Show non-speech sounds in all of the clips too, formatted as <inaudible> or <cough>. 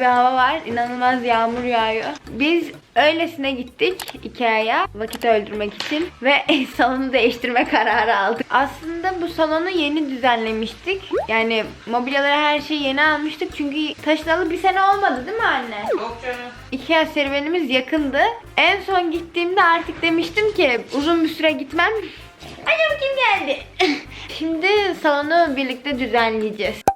bir hava var. İnanılmaz yağmur yağıyor. Biz öylesine gittik Ikea'ya vakit öldürmek için ve <laughs> salonu değiştirme kararı aldık. Aslında bu salonu yeni düzenlemiştik. Yani mobilyaları her şeyi yeni almıştık. Çünkü taşınalı bir sene olmadı değil mi anne? Yok canım. Ikea serüvenimiz yakındı. En son gittiğimde artık demiştim ki uzun bir süre gitmem. Annem kim geldi? <laughs> Şimdi salonu birlikte düzenleyeceğiz.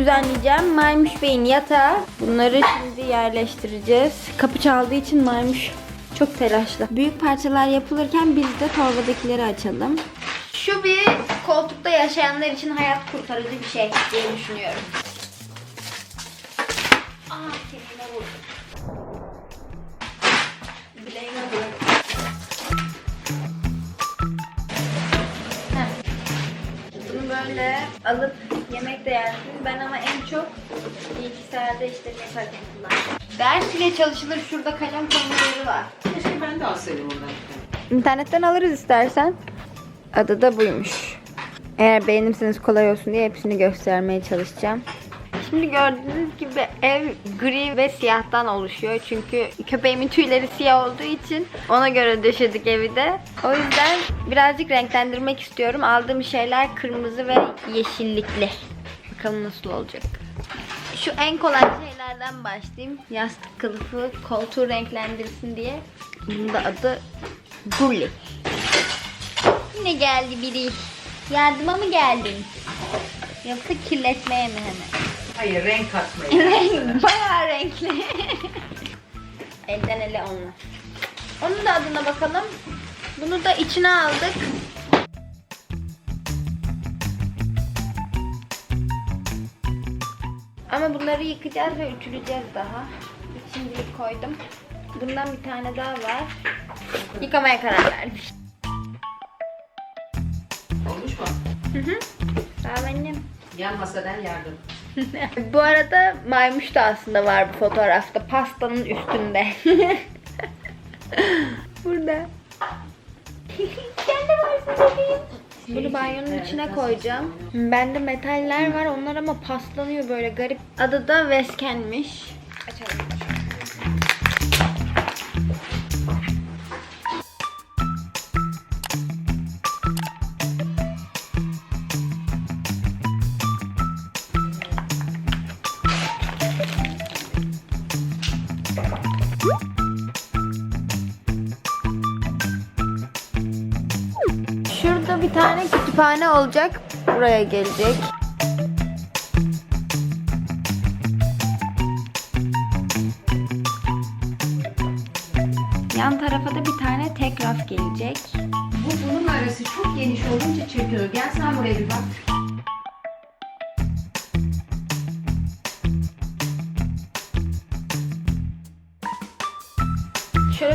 Düzenleyeceğim. Maymuş Bey'in yatağı. Bunları şimdi yerleştireceğiz. Kapı çaldığı için Maymuş çok telaşlı. Büyük parçalar yapılırken biz de torbadakileri açalım. Şu bir koltukta yaşayanlar için hayat kurtarıcı bir şey diye düşünüyorum. Aa, kendime vurdum. Bileğime vurdum. Heh. Bunu böyle alıp yersin. Ben ama en çok bilgisayarda işte yaparken kullanıyorum. Ders ile çalışılır. Şurada kalem yeri var. Keşke ben de alsaydım ondan. İnternetten alırız istersen. Adı da buymuş. Eğer beğenirseniz kolay olsun diye hepsini göstermeye çalışacağım. Şimdi gördüğünüz gibi ev gri ve siyahtan oluşuyor. Çünkü köpeğimin tüyleri siyah olduğu için ona göre döşedik evi de. O yüzden birazcık renklendirmek istiyorum. Aldığım şeyler kırmızı ve yeşillikli. Bakalım nasıl olacak. Şu en kolay şeylerden başlayayım. Yastık kılıfı koltuğu renklendirsin diye. Bunun da adı Gulli. Yine geldi biri. Yardıma mı geldin? Yoksa kirletmeye mi hemen? Hayır renk katmayı. <laughs> Renk, bayağı renkli. Elden ele onunla. Onun da adına bakalım. Bunu da içine aldık. Ama bunları yıkayacağız ve ütüleyeceğiz daha. Şimdilik koydum. Bundan bir tane daha var. Yıkamaya karar verdik. Olmuş mu? Hı hı. Sağ ol annem. Yan masadan yardım. <laughs> bu arada maymuş da aslında var bu fotoğrafta. Pastanın üstünde. <laughs> Burada. Sen de varsın bebeğim. Bunu banyonun içine koyacağım. Bende metaller var. Onlar ama paslanıyor böyle garip. Adı da Vesken'miş. Açalım. Bir tane kütüphane olacak. Buraya gelecek. Yan tarafa da bir tane tek raf gelecek. Bu bunun arası çok geniş olunca çekiyor. Gel sen buraya bir bak.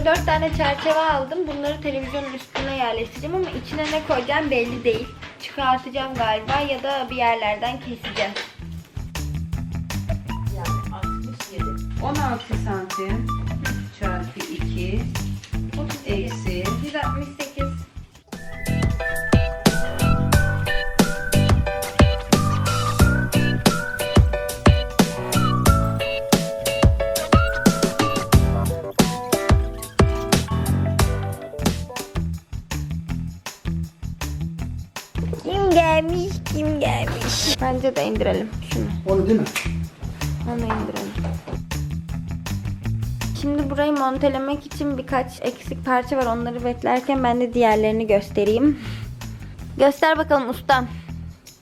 Dört tane çerçeve aldım. Bunları televizyonun üstüne yerleştireceğim ama içine ne koyacağım belli değil. Çıkartacağım galiba ya da bir yerlerden keseceğim. Yani 67. 16 santim çarpı 2 eksi 168. Bence de indirelim şunu. Onu değil mi? Onu indirelim. Şimdi burayı montelemek için birkaç eksik parça var. Onları beklerken ben de diğerlerini göstereyim. Göster bakalım ustam.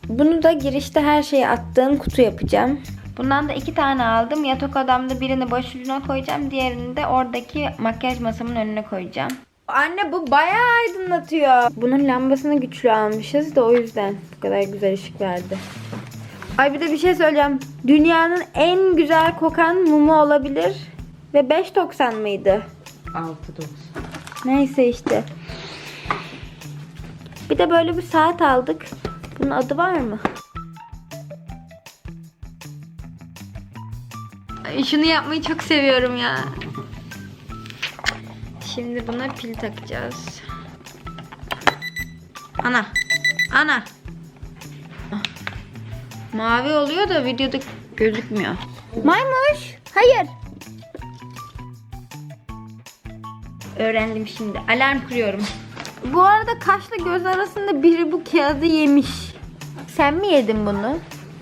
Bunu da girişte her şeyi attığım kutu yapacağım. Bundan da iki tane aldım. Yatak odamda birini baş ucuna koyacağım. Diğerini de oradaki makyaj masamın önüne koyacağım. Anne bu bayağı aydınlatıyor. Bunun lambasını güçlü almışız da o yüzden bu kadar güzel ışık verdi. Ay bir de bir şey söyleyeceğim. Dünyanın en güzel kokan mumu olabilir. Ve 5.90 mıydı? 6 9. Neyse işte. Bir de böyle bir saat aldık. Bunun adı var mı? Ay, Şunu yapmayı çok seviyorum ya. Şimdi buna pil takacağız. Ana. Ana. Mavi oluyor da videoda gözükmüyor. Maymuş. Hayır. Öğrendim şimdi. Alarm kuruyorum. Bu arada kaşla göz arasında biri bu kağıdı yemiş. Sen mi yedin bunu?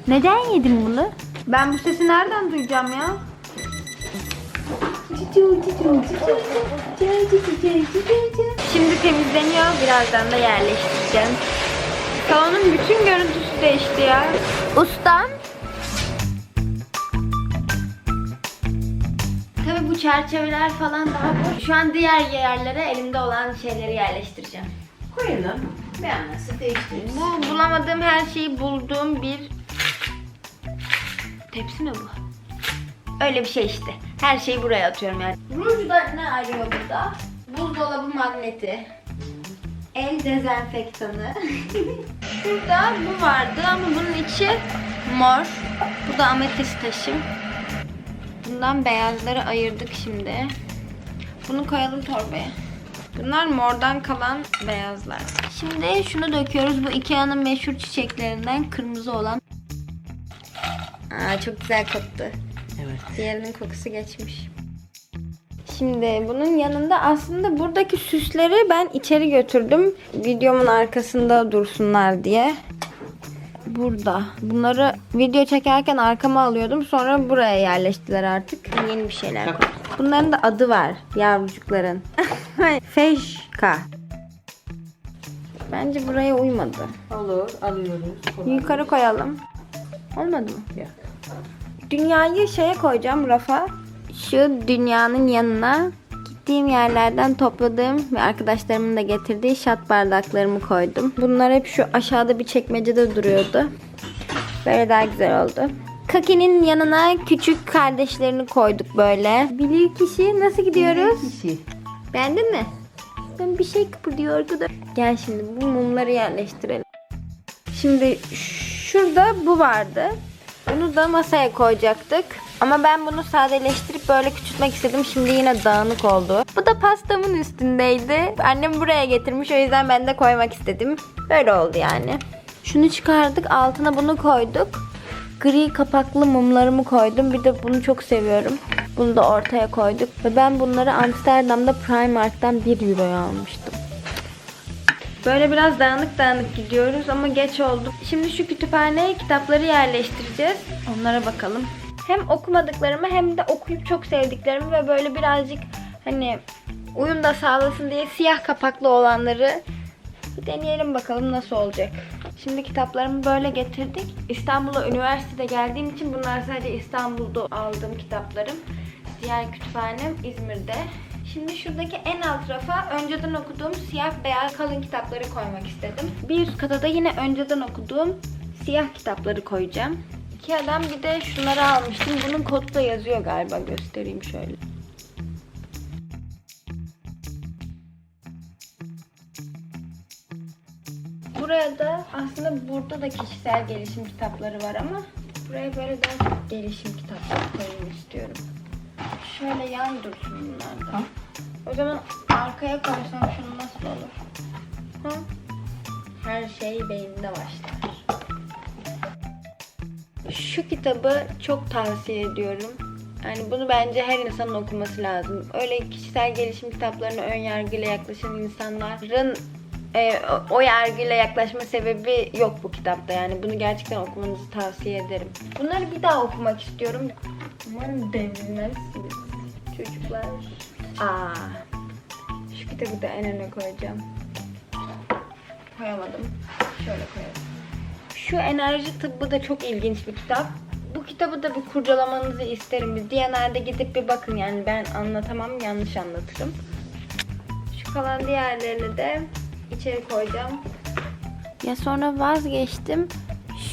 Neden yedin bunu? Ben bu sesi nereden duyacağım ya? Şimdi temizleniyor. Birazdan da yerleştireceğim. Salonun bütün görüntüsü değişti ya. Ustam. Tabii bu çerçeveler falan daha boş. Şu an diğer yerlere elimde olan şeyleri yerleştireceğim. Koyalım. Beğenmezse değiştiririz. Bu bulamadığım her şeyi bulduğum bir tepsi mi bu? Öyle bir şey işte. Her şeyi buraya atıyorum yani. Rujda ne arıyor burada? Buzdolabı magneti. El dezenfektanı. <laughs> burada bu vardı ama bunun içi mor. Bu da ametist taşı. Bundan beyazları ayırdık şimdi. Bunu koyalım torbaya. Bunlar mordan kalan beyazlar. Şimdi şunu döküyoruz. Bu Ikea'nın meşhur çiçeklerinden kırmızı olan. Aa, çok güzel koktu. Evet. Diğerinin kokusu geçmiş. Şimdi bunun yanında aslında buradaki süsleri ben içeri götürdüm. Videomun arkasında dursunlar diye. Burada. Bunları video çekerken arkama alıyordum. Sonra buraya yerleştiler artık. Yeni bir şeyler koydum. Bunların da adı var yavrucukların. <laughs> Feşka. Bence buraya uymadı. Olur. Alıyoruz. Kolay. Yukarı koyalım. Olmadı mı? Yok. Dünyayı şeye koyacağım rafa. Şu dünyanın yanına gittiğim yerlerden topladığım ve arkadaşlarımın da getirdiği şat bardaklarımı koydum. Bunlar hep şu aşağıda bir çekmecede duruyordu. Böyle daha güzel oldu. Kaki'nin yanına küçük kardeşlerini koyduk böyle. Bilir kişi nasıl gidiyoruz? Kişi. Beğendin mi? Ben bir şey kıpırdıyor arkadaş. Gel şimdi bu mumları yerleştirelim. Şimdi şurada bu vardı. Bunu da masaya koyacaktık. Ama ben bunu sadeleştirip böyle küçültmek istedim. Şimdi yine dağınık oldu. Bu da pastamın üstündeydi. Annem buraya getirmiş. O yüzden ben de koymak istedim. Böyle oldu yani. Şunu çıkardık. Altına bunu koyduk. Gri kapaklı mumlarımı koydum. Bir de bunu çok seviyorum. Bunu da ortaya koyduk. Ve ben bunları Amsterdam'da Primark'tan 1 euroya almıştım. Böyle biraz dağınık dağınık gidiyoruz ama geç oldu. Şimdi şu kütüphaneye kitapları yerleştireceğiz. Onlara bakalım. Hem okumadıklarımı hem de okuyup çok sevdiklerimi ve böyle birazcık hani uyum da sağlasın diye siyah kapaklı olanları bir deneyelim bakalım nasıl olacak. Şimdi kitaplarımı böyle getirdik. İstanbul'a üniversitede geldiğim için bunlar sadece İstanbul'da aldığım kitaplarım. Diğer kütüphanem İzmir'de. Şimdi şuradaki en alt rafa önceden okuduğum siyah beyaz kalın kitapları koymak istedim. Bir üst kata da yine önceden okuduğum siyah kitapları koyacağım. Ikea'dan bir de şunları almıştım. Bunun kodu da yazıyor galiba. Göstereyim şöyle. Buraya da aslında burada da kişisel gelişim kitapları var ama buraya böyle daha çok gelişim kitapları koymak istiyorum. Şöyle yan dursun bunlar da. O zaman arkaya koysam şunu nasıl olur? Ha? Her şey beyinde başlar. Şu kitabı çok tavsiye ediyorum. Yani bunu bence her insanın okuması lazım. Öyle kişisel gelişim kitaplarına ön yargıyla yaklaşan insanların e, o, o yargıyla yaklaşma sebebi yok bu kitapta. Yani bunu gerçekten okumanızı tavsiye ederim. Bunları bir daha okumak istiyorum. Umarım devrilmezsiniz çocuklar. Aa, şu kitabı da en öne koyacağım. Koyamadım. Şöyle koyalım. Şu enerji tıbbı da çok ilginç bir kitap. Bu kitabı da bir kurcalamanızı isterim. Bir Diyanar'da gidip bir bakın yani ben anlatamam yanlış anlatırım. Şu kalan diğerlerini de içeri koyacağım. Ya sonra vazgeçtim.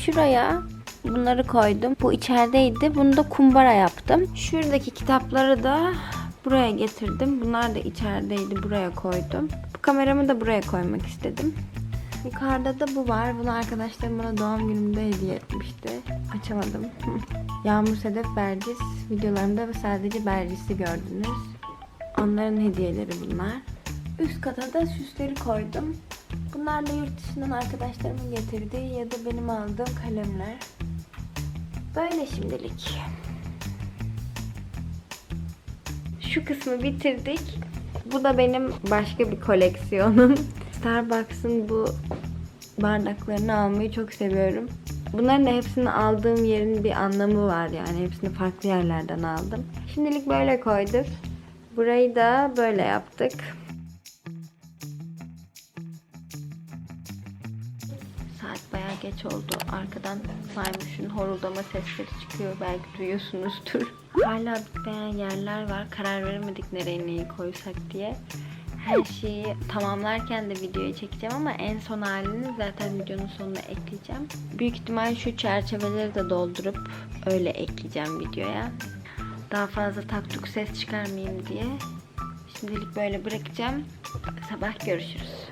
Şuraya bunları koydum. Bu içerideydi. Bunu da kumbara yaptım. Şuradaki kitapları da buraya getirdim. Bunlar da içerideydi. Buraya koydum. Bu kameramı da buraya koymak istedim. Yukarıda da bu var. Bunu arkadaşlarım bana doğum günümde hediye etmişti. Açamadım. <laughs> Yağmur Sedef Bercis videolarımda sadece Bercis'i gördünüz. Onların hediyeleri bunlar. Üst kata da süsleri koydum. Bunlar da yurt dışından arkadaşlarımın getirdiği ya da benim aldığım kalemler. Böyle şimdilik. Şu kısmı bitirdik. Bu da benim başka bir koleksiyonum. <laughs> Starbucks'ın bu bardaklarını almayı çok seviyorum. Bunların da hepsini aldığım yerin bir anlamı var yani. Hepsini farklı yerlerden aldım. Şimdilik böyle koyduk. Burayı da böyle yaptık. Saat bayağı geç oldu. Arkadan Maymuş'un horuldama sesleri çıkıyor. Belki duyuyorsunuzdur. Hala bitmeyen yerler var. Karar veremedik nereye neyi koysak diye. Her şeyi tamamlarken de videoyu çekeceğim ama en son halini zaten videonun sonuna ekleyeceğim. Büyük ihtimal şu çerçeveleri de doldurup öyle ekleyeceğim videoya. Daha fazla taktuk ses çıkarmayayım diye. Şimdilik böyle bırakacağım. Sabah görüşürüz.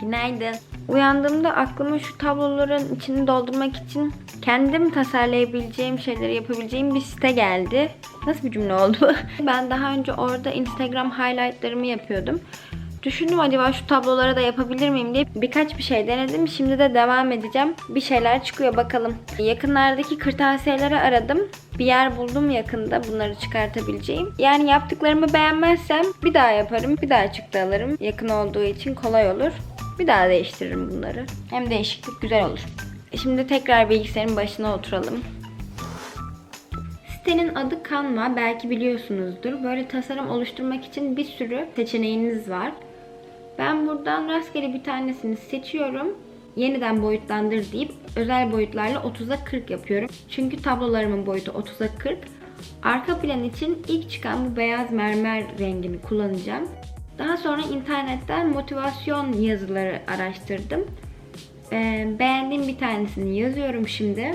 Günaydın. Uyandığımda aklıma şu tabloların içini doldurmak için kendim tasarlayabileceğim şeyleri yapabileceğim bir site geldi. Nasıl bir cümle oldu? <laughs> ben daha önce orada Instagram highlightlarımı yapıyordum. Düşündüm acaba şu tablolara da yapabilir miyim diye birkaç bir şey denedim. Şimdi de devam edeceğim. Bir şeyler çıkıyor bakalım. Yakınlardaki kırtasiyeleri aradım. Bir yer buldum yakında bunları çıkartabileceğim. Yani yaptıklarımı beğenmezsem bir daha yaparım. Bir daha çıktı alırım. Yakın olduğu için kolay olur. Bir daha değiştiririm bunları. Hem değişiklik güzel olur. Şimdi tekrar bilgisayarın başına oturalım. Sitenin adı Canva. Belki biliyorsunuzdur. Böyle tasarım oluşturmak için bir sürü seçeneğiniz var. Ben buradan rastgele bir tanesini seçiyorum. Yeniden boyutlandır deyip özel boyutlarla 30'a 40 yapıyorum. Çünkü tablolarımın boyutu 30'a 40. Arka plan için ilk çıkan bu beyaz mermer rengini kullanacağım. Daha sonra internetten motivasyon yazıları araştırdım. Ee, beğendiğim bir tanesini yazıyorum şimdi.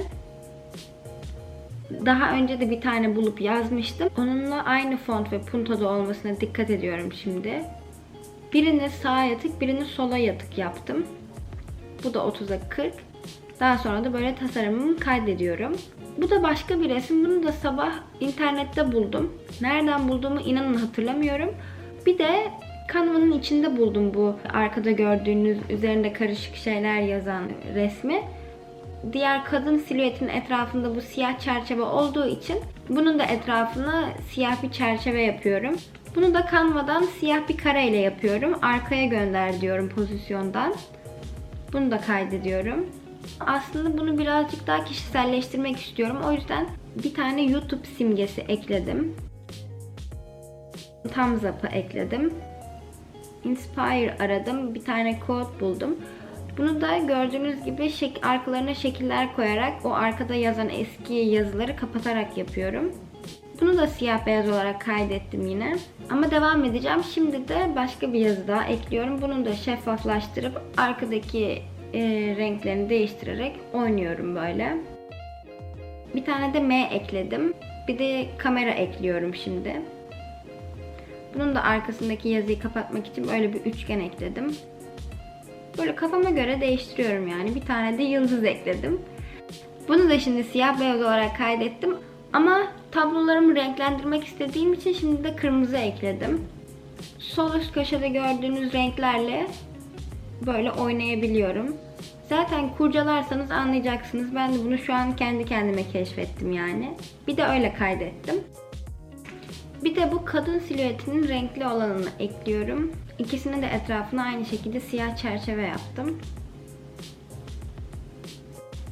Daha önce de bir tane bulup yazmıştım. Onunla aynı font ve puntoda olmasına dikkat ediyorum şimdi. Birini sağa yatık, birini sola yatık yaptım. Bu da 30'a 40. Daha sonra da böyle tasarımımı kaydediyorum. Bu da başka bir resim. Bunu da sabah internette buldum. Nereden bulduğumu inanın hatırlamıyorum. Bir de Canva'nın içinde buldum bu arkada gördüğünüz üzerinde karışık şeyler yazan resmi. Diğer kadın silüetinin etrafında bu siyah çerçeve olduğu için bunun da etrafına siyah bir çerçeve yapıyorum. Bunu da Canva'dan siyah bir kareyle yapıyorum. Arkaya gönder diyorum pozisyondan. Bunu da kaydediyorum. Aslında bunu birazcık daha kişiselleştirmek istiyorum. O yüzden bir tane YouTube simgesi ekledim. Thumbs up'ı ekledim. Inspire aradım. Bir tane kod buldum. Bunu da gördüğünüz gibi şek arkalarına şekiller koyarak o arkada yazan eski yazıları kapatarak yapıyorum. Bunu da siyah beyaz olarak kaydettim yine. Ama devam edeceğim. Şimdi de başka bir yazı daha ekliyorum. Bunu da şeffaflaştırıp arkadaki e, renklerini değiştirerek oynuyorum böyle. Bir tane de M ekledim. Bir de kamera ekliyorum şimdi. Bunun da arkasındaki yazıyı kapatmak için böyle bir üçgen ekledim. Böyle kafama göre değiştiriyorum yani. Bir tane de yıldız ekledim. Bunu da şimdi siyah beyaz olarak kaydettim. Ama tablolarımı renklendirmek istediğim için şimdi de kırmızı ekledim. Sol üst köşede gördüğünüz renklerle böyle oynayabiliyorum. Zaten kurcalarsanız anlayacaksınız. Ben de bunu şu an kendi kendime keşfettim yani. Bir de öyle kaydettim. Bir de bu kadın silüetinin renkli olanını ekliyorum. İkisini de etrafına aynı şekilde siyah çerçeve yaptım.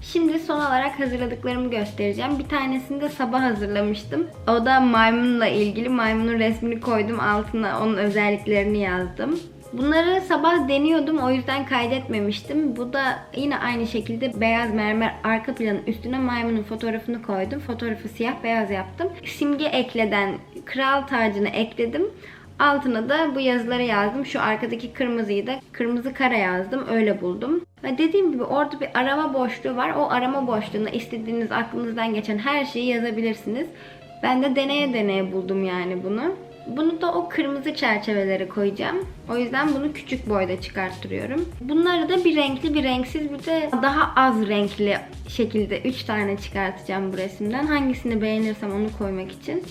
Şimdi son olarak hazırladıklarımı göstereceğim. Bir tanesini de sabah hazırlamıştım. O da maymunla ilgili. Maymunun resmini koydum. Altına onun özelliklerini yazdım. Bunları sabah deniyordum o yüzden kaydetmemiştim. Bu da yine aynı şekilde beyaz mermer arka planın üstüne maymunun fotoğrafını koydum. Fotoğrafı siyah beyaz yaptım. Simge ekleden kral tacını ekledim. Altına da bu yazıları yazdım. Şu arkadaki kırmızıyı da kırmızı kara yazdım. Öyle buldum. Ve dediğim gibi orada bir arama boşluğu var. O arama boşluğuna istediğiniz aklınızdan geçen her şeyi yazabilirsiniz. Ben de deneye deneye buldum yani bunu. Bunu da o kırmızı çerçevelere koyacağım. O yüzden bunu küçük boyda çıkarttırıyorum. Bunları da bir renkli bir renksiz bir de daha az renkli şekilde 3 tane çıkartacağım bu resimden. Hangisini beğenirsem onu koymak için.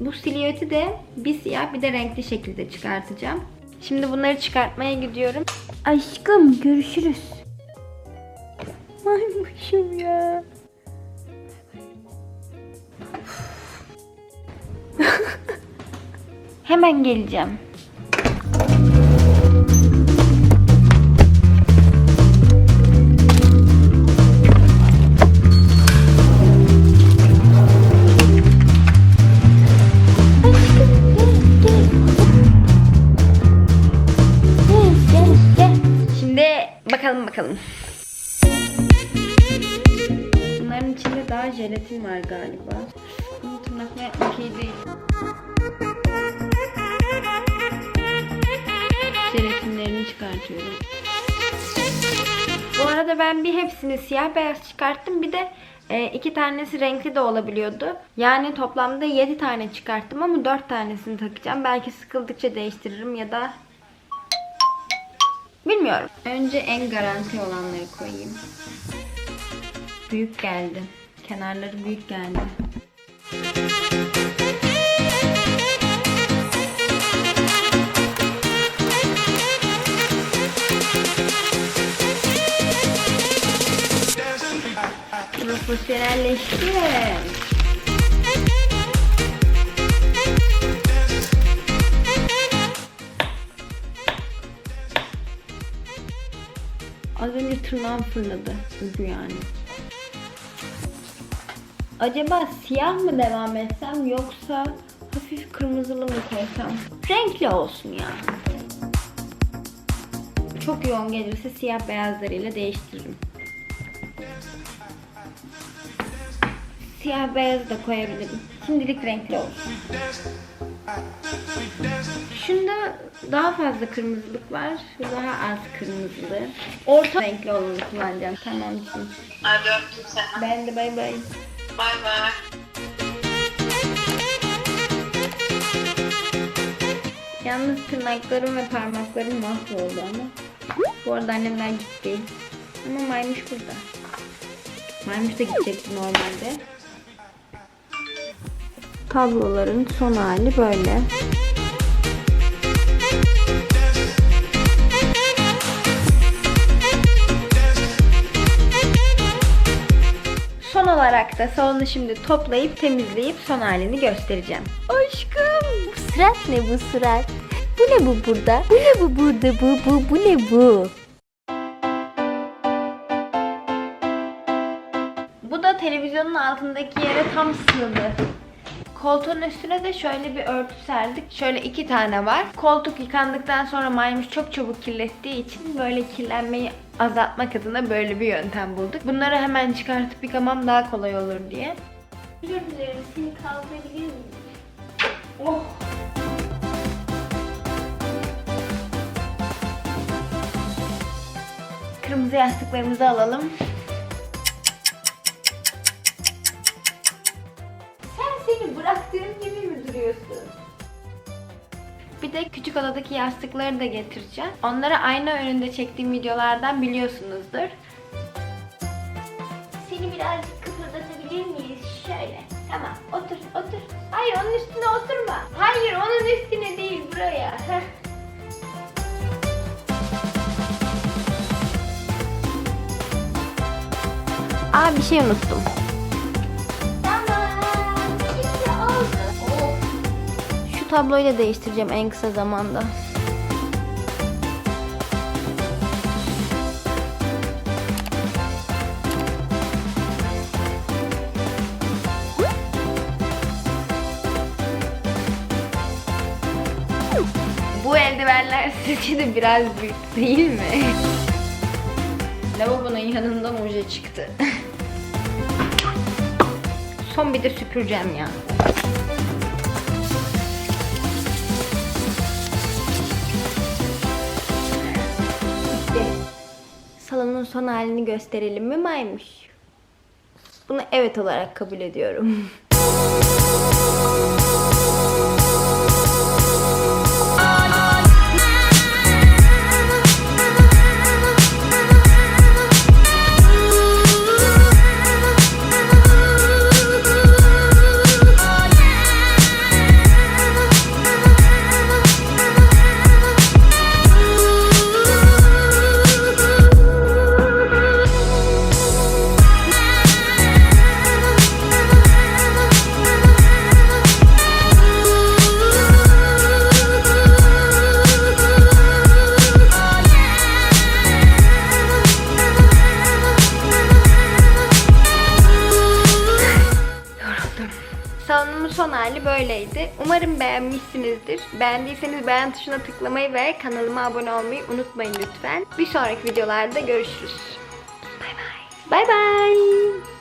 Bu silüeti de bir siyah bir de renkli şekilde çıkartacağım. Şimdi bunları çıkartmaya gidiyorum. Aşkım görüşürüz. Maymuşum ya. Hemen geleceğim. Bakalım. Bunların içinde daha jelatin var galiba. Bunu tırnakla yapmak iyi değil. Jelatinlerini çıkartıyorum. Bu arada ben bir hepsini siyah beyaz çıkarttım. Bir de e, iki tanesi renkli de olabiliyordu. Yani toplamda 7 tane çıkarttım ama 4 tanesini takacağım. Belki sıkıldıkça değiştiririm ya da Bilmiyorum. Önce en garanti olanları koyayım. Büyük geldi. Kenarları büyük geldi. Profesyonelleştim. Az önce tırnağım fırladı. Üzü yani. Acaba siyah mı devam etsem yoksa hafif kırmızılı mı koysam? Renkli olsun ya. Çok yoğun gelirse siyah beyazlarıyla değiştiririm. Siyah beyaz da koyabilirim. Şimdilik renkli olsun. Şunda daha fazla kırmızılık var. Daha az kırmızılı. Orta renkli olanı kullanacağım. Tamam şimdi. Hadi öptüm seni. Ben de bay bay. Bay bay. Yalnız tırnaklarım ve parmaklarım mahvoldu ama. Bu arada annemler gitti. Ama maymuş burada. Maymuş da gidecekti normalde. Tabloların son hali böyle. Son olarak da salonu şimdi toplayıp temizleyip son halini göstereceğim. Aşkım bu surat ne bu surat? Bu ne bu burada? Bu ne bu burada bu bu bu ne bu? Bu da televizyonun altındaki yere tam sığdı. Koltuğun üstüne de şöyle bir örtü serdik. Şöyle iki tane var. Koltuk yıkandıktan sonra maymuş çok çabuk kirlettiği için böyle kirlenmeyi azaltmak adına böyle bir yöntem bulduk. Bunları hemen çıkartıp yıkamam daha kolay olur diye. Özür dilerim seni kaldırabilir miyim? Oh. Kırmızı yastıklarımızı alalım. Bıraktığım gibi mi duruyorsun? Bir de küçük odadaki yastıkları da getireceğim. Onları ayna önünde çektiğim videolardan biliyorsunuzdur. Seni birazcık kıpırdatabilir miyiz? Şöyle. Tamam. Otur, otur. Hayır, onun üstüne oturma. Hayır, onun üstüne değil, buraya. Heh. Aa bir şey unuttum. Da değiştireceğim en kısa zamanda. Bu eldivenler <laughs> sizce de biraz büyük değil mi? Lavabonun yanından oje çıktı. <laughs> Son bir de süpüreceğim ya. Salonun son halini gösterelim mi maymuş? Bunu evet olarak kabul ediyorum. <laughs> Beğendiyseniz beğen tuşuna tıklamayı ve kanalıma abone olmayı unutmayın lütfen. Bir sonraki videolarda görüşürüz. Bay bay. Bay bay.